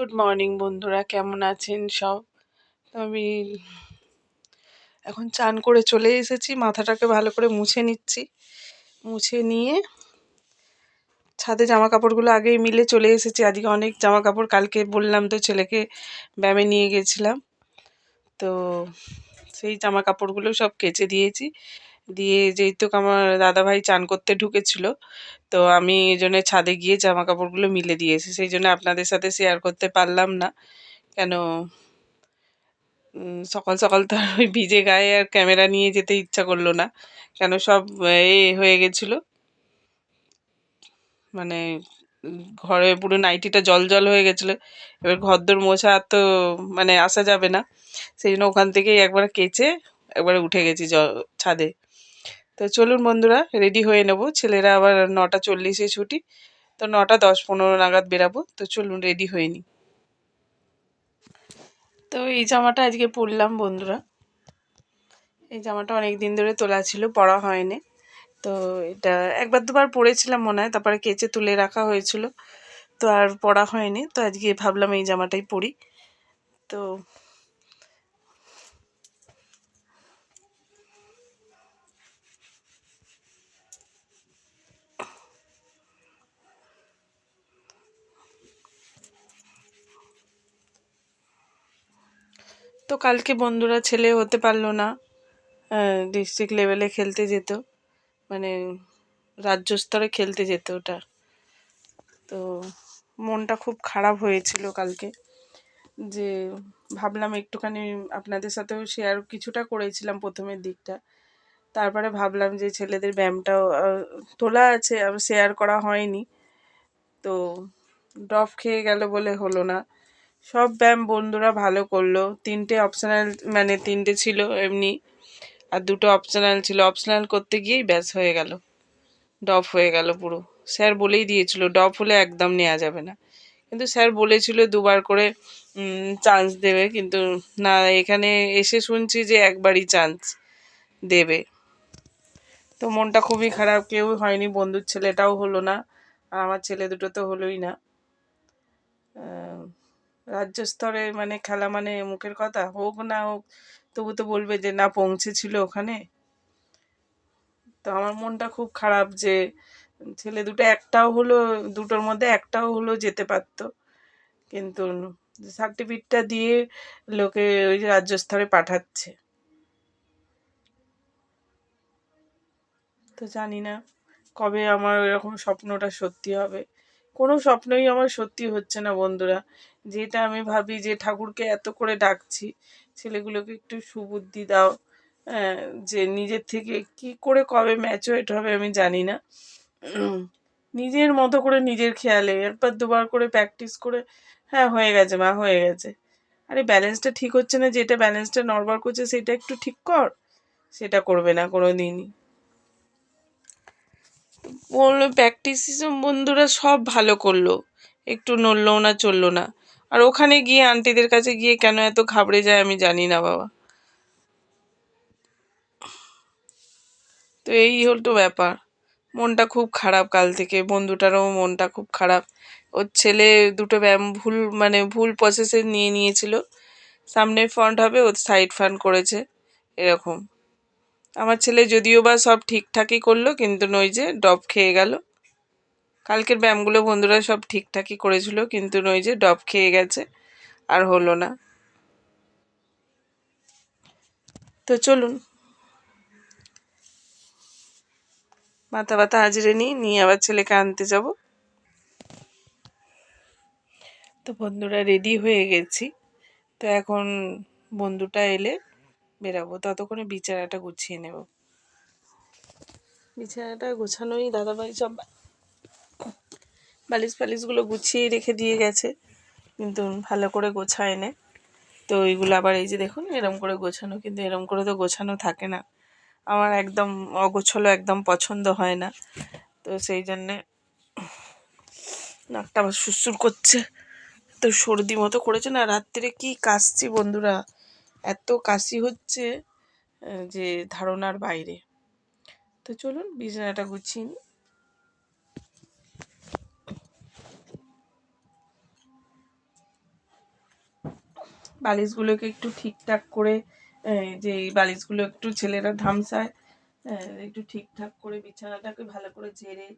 Good morning বন্ধুরা। কেমন আছেন সব? আমি এখন চান করে চলে এসেছি। মাথাটাকে ভালো করে মুছে নিচ্ছি। মুছে নিয়ে ছাদে জামা কাপড়গুলো আগেই মিলে চলে এসেছি। আজকে অনেক জামা কাপড় কালকে বললাম তো ছেলেকে ব্যায়ামে নিয়ে গেছিলাম। তো সেই জামা কাপড়গুলো সব কেচে দিয়েছি। দিয়ে যেহেতু আমার দাদাভাই চান করতে ঢুকেছিল, তো আমি এই জন্য ছাদে গিয়ে জামা কাপড়গুলো মিলে দিয়েছি সেই জন্য আপনাদের সাথে শেয়ার করতে পারলাম না। কেন? সকাল সকাল তো ওই ভিজে গায়ে আর ক্যামেরা নিয়ে যেতে ইচ্ছা করল না। কেন? সব, এ হয়ে গেছিল। মানে ঘরে পুরো নাইটিটা জল জল হয়ে গেছিল। এবার ঘরদোর মোছা তো মানে আসা যাবে না। সেই জন্য ওখান থেকেই একবার কেচে একবারে উঠে গেছি জ, ছাদে। তো চলুন বন্ধুরা রেডি হয়ে নেব। ছেলেরা আবার নটা চল্লিশে ছুটি, তো নটা দশ পনেরো নাগাদ বেরাবো। তো চলুন রেডি হয়ে নিই। তো এই জামাটা আজকে পরলাম বন্ধুরা। এই জামাটা অনেক দিন ধরে তোলা ছিল, পরা হয়নি। তো এটা একবার দুবার পরেছিলাম মনে হয়, তারপরে কেচে তুলে রাখা হয়েছিল। তো আর পরা হয়নি, তো আজকে ভাবলাম এই জামাটাই পরি। তো তো কালকে বন্ধুরা ছেলে হতে পারল না ডিস্ট্রিক্ট লেভেলে খেলতে যেত মানে রাজ্য স্তরে খেলতে যেত ওটা। তো মনটা খুব খারাপ হয়েছিল কালকে, যে ভাবলাম একটুখানি আপনাদের সাথেও শেয়ার কিছুটা করেছিলাম প্রথমের দিকটা। তারপরে ভাবলাম যে ছেলেদের ব্যায়ামটাও তোলা আছে আর শেয়ার করা হয়নি। তো ড্রপ খেয়ে গেল বলে হলো না। সব ব্যায়াম বন্ধুরা ভালো করল। তিনটে অপশনাল মানে তিনটে ছিল এমনি, আর দুটো অপশনাল ছিল। অপশনাল করতে গিয়েই ব্যাস হয়ে গেল। ডপ হয়ে গেল পুরো। স্যার বলেই দিয়েছিল ডপ হলে একদম নেওয়া যাবে না। কিন্তু স্যার বলেছিল দুবার করে চান্স দেবে। কিন্তু না, এখানে এসে শুনছি যে একবারই চান্স দেবে। তো মনটা খুবই খারাপ। কেউ হয়নি, বন্ধুর ছেলেটাও হলো না। আর আমার ছেলে দুটো তো হলোই না। রাজ্য স্তরে মানে খেলা মানে মুখের কথা, হোক না হোক, তবু তো বলবে যে না, পৌঁছেছিল ওখানে। তো আমার মনটা খুব খারাপ যে ছেলে দুটো একটাও হলো, দুটোর মধ্যে একটাও হলো যেতে পারতো। কিন্তু সার্টিফিকেটটা দিয়ে লোকে ওই রাজ্য স্তরে পাঠাচ্ছে। তো জানি না কবে আমার এরকম স্বপ্নটা সত্যি হবে। কোনো স্বপ্নই আমার সত্যি হচ্ছে না, বন্ধুরা। যেটা আমি ভাবি যে ঠাকুরকে এত করে ডাকছি, ছেলেগুলোকে একটু সুবুদ্ধি দাও যে নিজের থেকে কি করে কবে ম্যাচুয়েট হবে আমি জানি না। নিজের মতো করে নিজের খেয়ালে একবার দুবার করে প্র্যাকটিস করে হ্যাঁ হয়ে গেছে মা, হয়ে গেছে। আরে ব্যালেন্সটা ঠিক হচ্ছে না, যেটা ব্যালেন্সটা নড়বড় করছে, সেটা একটু ঠিক কর, সেটা করবে না কোনো দিনই বলল প্র্যাকটিস বন্ধুরা সব ভালো করল। একটু নড়লো না, চলল না। আর ওখানে গিয়ে আন্টিদের কাছে গিয়ে কেন এত ঘাবড়ে যায় আমি জানি না, বাবা। তো এই হলো ব্যাপার। মনটা খুব খারাপ কাল থেকে। বন্ধুটারও মনটা খুব খারাপ। ওর ছেলে দুটো ব্যায়াম ভুল মানে ভুল প্রসেসে নিয়ে নিয়েছিল। সামনের ফ্রন্ট হবে ও সাইড ফ্রন্ট করেছে। এরকম। আমার ছেলে যদিও বা সব ঠিকঠাকই করল, কিন্তু নই যে ডব খেয়ে গেল। কালকের ব্যায়ামগুলো বন্ধুরা সব ঠিকঠাকই করেছিল, কিন্তু নই যে ডব খেয়ে গেছে, আর হলো না। তো চলুন। মাথা ব্যথা হাজিরে নিই নিয়ে আবার ছেলেকে আনতে যাব। তো বন্ধুরা রেডি হয়ে গেছি। তো এখন বন্ধুটা এলে বেরাবো, ততক্ষণে বিছানাটা গুছিয়ে নেব। বিছানাটা গোছানোই দাদাভাই সব বালিশ ফালিশগুলো গুছিয়ে রেখে দিয়ে গেছে। কিন্তু ভালো করে গোছায় নে। তো ওইগুলো আবার এই যে দেখুন, এরম করে গোছানো। কিন্তু এরম করে তো গোছানো থাকে না। আমার একদম অগোছলো, একদম পছন্দ হয় না। তো সেই জন্যে নাকটা আবার সুসুর করছে। তো সর্দি মতো করেছে না। রাত্রে কি কাশছি বন্ধুরা। এত কাশি হচ্ছে যে ধারণার বাইরে। তো চলুন, বিছানাটা গুছিয়ে নিই। বালিশগুলোকে একটু ঠিকঠাক করে যে এই বালিশগুলো একটু ছেলেরা ধামসায় একটু ঠিকঠাক করে বিছানাটাকে ভালো করে ঝেড়ে,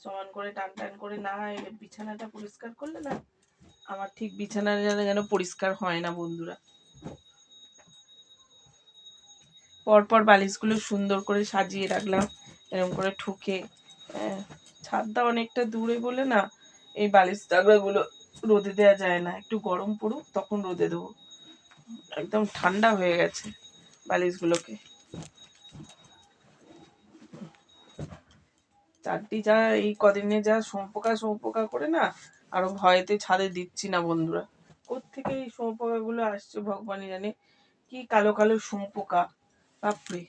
সমান করে টান টান করে না বিছানাটা পরিষ্কার করলে না, আমার ঠিক বিছানা যেন যেন পরিষ্কার হয় না বন্ধুরা। পরপর বালিশগুলো সুন্দর করে সাজিয়ে রাখলাম এরকম করে ঠুকে। আহ, ছাদটা অনেকটা দূরে বলে না এই বালিশ দাগড়াগুলো রোদে দেওয়া যায় না। একটু গরম পড়ুক তখন রোদে দেবো। একদম ঠান্ডা হয়ে গেছে বালিশগুলোকে। চারটি যা এই কদিনে যা সোঁপোকা সোঁপোকা করে না আরও ভয়েতে ছাদে দিচ্ছি না বন্ধুরা। কোত্থেকে এই শুঁয়োপোকাগুলো আসছে ভগবানই জানে। কি কালো কালো শুঁয়োপোকা বাপরে।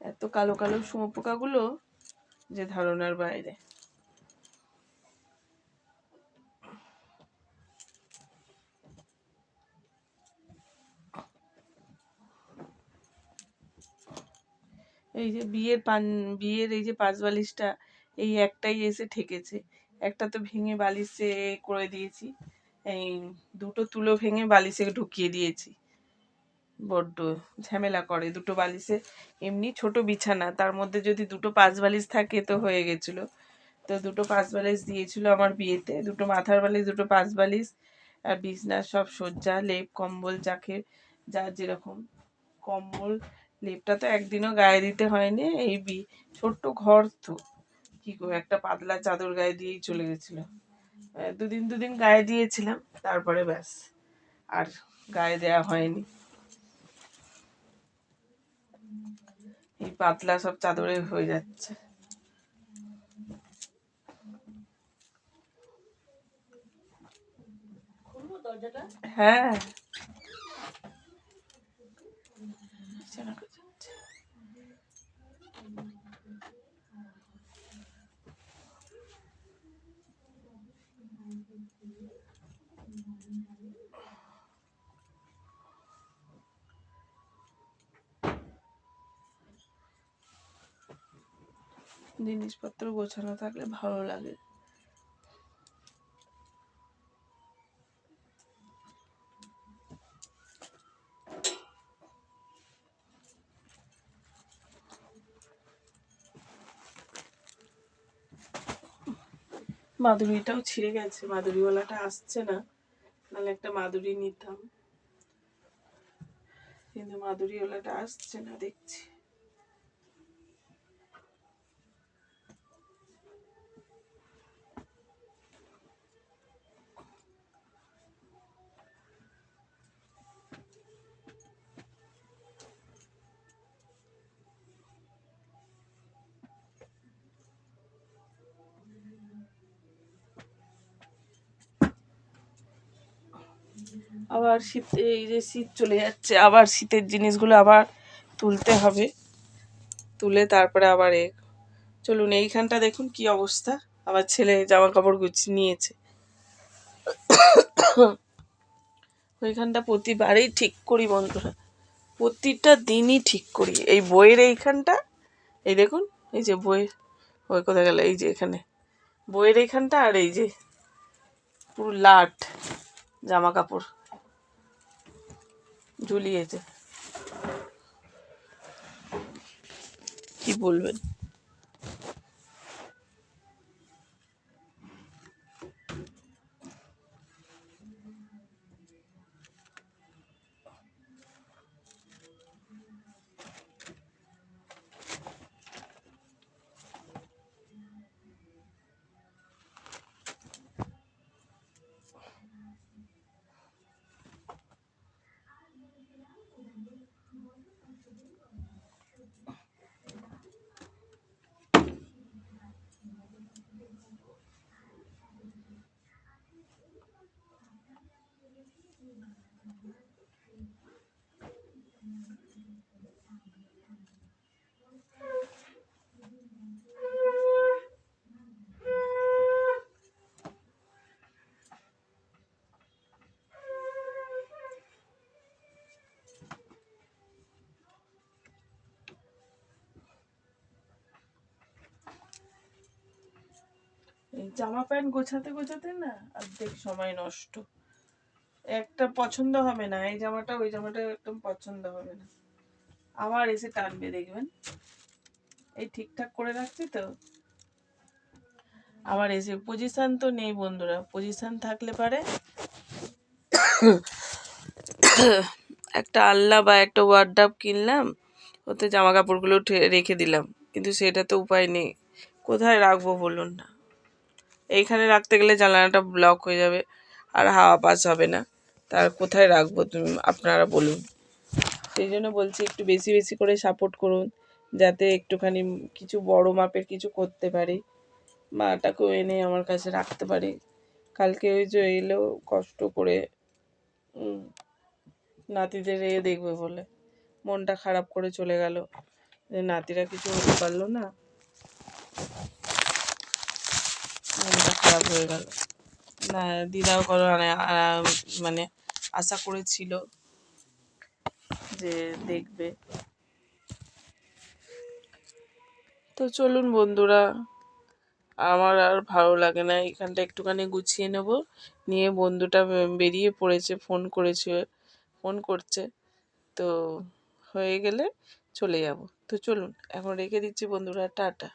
এত কালো কালো শুঁয়োপোকাগুলো যে ধারণার বাইরে। এই যে বিয়ের পান, বিয়ের এই যে পাঁচ বালিশটা এই একটাই এসে ঠেকেছে। একটা তো ভেঙে বালিশে করে দিয়েছি। এই দুটো তুলো ভেঙে বালিশে ঢুকিয়ে দিয়েছি। বড্ড ঝামেলা করে দুটো বালিশে। এমনি ছোট বিছানা, তার মধ্যে যদি দুটো পাঁচ বালিশ থাকে তো হয়ে গেছিল। তো দুটো পাঁচ বালিশ দিয়েছিল আমার বিয়েতে, দুটো মাথার বালিশ, দুটো পাঁচ বালিশ, আর বিছনার সব সজ্জা, লেপ, কম্বল যাকে যার যেরকম। কম্বল, লেপটা তো একদিনও গায়ে দিতে হয়নি, এই বি, ছোট্ট ঘর তো। কি করে একটা পাতলা চাদর গায়ে দিয়েই চলে গেছিল। দুদিন দুদিন গায়ে দিয়েছিলাম তারপরে ব্যাস আর গায়ে দেয়া হয়নি। এই পাতলা সব চাদরে হয়ে যাচ্ছে। হ্যাঁ। বিছানা জিনিসপত্র গোছানো থাকলে ভালো লাগে। মাদুরিটাও ছিঁড়ে গেছে মাধুরীওয়ালাটা আসছে না। নাহলে একটা মাদুরি নিতাম। কিন্তু মাদুরিওয়ালাটা আসছে না দেখছি। আবার শীত, এই যে শীত চলে যাচ্ছে, আবার শীতের জিনিসগুলো আবার তুলতে হবে। তুলে তারপরে আবার এ, চলুন এইখানটা দেখুন কি অবস্থা। আবার ছেলে জামা কাপড় গুছিয়ে নিয়েছে। ওইখানটা প্রতিবারেই ঠিক করি বন্ধুরা। প্রতিটা দিনই ঠিক করি। এই বইয়ের এইখানটা, এই দেখুন, এই যে বইয়ের বই কোথায় গেল? এই যে এখানে। বইয়ের এইখানটা আর এই যে পুরো লাট জামা কাপড় ঝুলিয়েছে। কি বলবেন? জামা প্যান্ট গোছাতে গোছাতে না অর্ধেক সময় নষ্ট। একটা পছন্দ হবে না, এই জামাটা, ওই জামাটা একদম পছন্দ হবে না। আবার এসে টানবে, দেখবেন। এই ঠিকঠাক করে রাখছি তো। আবার এসে পজিশন তো নেই বন্ধুরা পজিশন থাকলে পারে। একটা আল্লা বা একটা ওয়ার্ডাপ কিনলাম, ওতে জামা কাপড়গুলো রেখে দিলাম, কিন্তু সেটা তো উপায় নেই। কোথায় রাখব বলুন না। এইখানে রাখতে গেলে জানালাটা ব্লক হয়ে যাবে আর হাওয়া পাস হবে না। তার কোথায় রাখব তুমি আপনারা বলুন। সেই জন্য বলছি একটু বেশি বেশি করে সাপোর্ট করুন, যাতে একটুখানি কিছু বড় মাপের কিছু করতে পারি। মাটাকেও এনে আমার কাছে রাখতে পারি। কালকে ওই যে এলো কষ্ট করে নাতিদের এ দেখবে বলে। মনটা খারাপ করে চলে গেল। নাতিরা কিছু হতে পারল না। মনটা খারাপ হয়ে গেল। না, দিদাও করো মানে মানে আশা করেছিল যে দেখবে। তো চলুন বন্ধুরা, আমার আর ভালো লাগে না, এখানটা একটুখানি গুছিয়ে নেব। নিয়ে বন্ধুটা বেরিয়ে পড়েছে, ফোন করেছে, ফোন করছে। তো হয়ে গেলে চলে যাব। তো চলুন, এখন রেখে দিচ্ছি বন্ধুরা, টাটা।